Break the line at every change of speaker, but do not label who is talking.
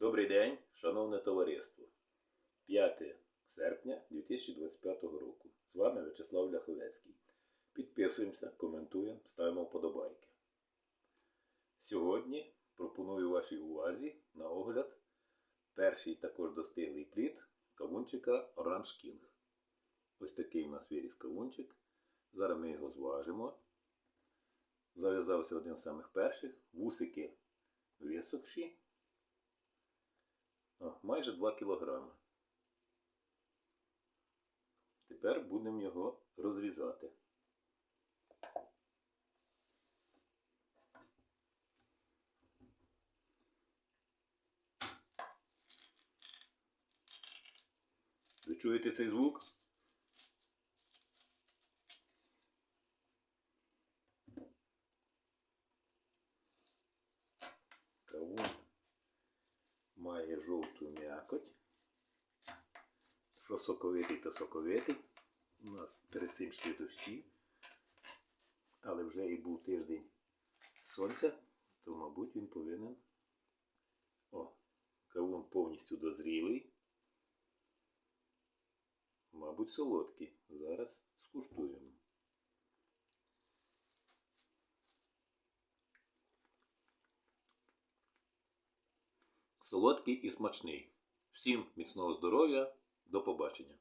Добрий день, шановне товариство. 5 серпня 2025 року. З вами В'ячеслав Ляховецький. Підписуємося, коментуємо, ставимо вподобайки. Сьогодні пропоную вашій увазі на огляд перший також достиглий плід кавунчика Orange King. Ось такий у нас виріс кавунчик. Зараз ми його зважимо. Зав'язався один з самих перших. Вусики висохші. О, майже 2 кілограми. Тепер будемо його розрізати. Ви чуєте цей звук? Кавун жовту м'якоть. Що соковитий, то соковитий. У нас перед цим йшли дощі, але вже і був тиждень сонця, то, мабуть, він повинен. О, кавун повністю дозрілий. Мабуть, солодкий. Зараз скуштуємо. Солодкий і смачний. Всім міцного здоров'я. До побачення.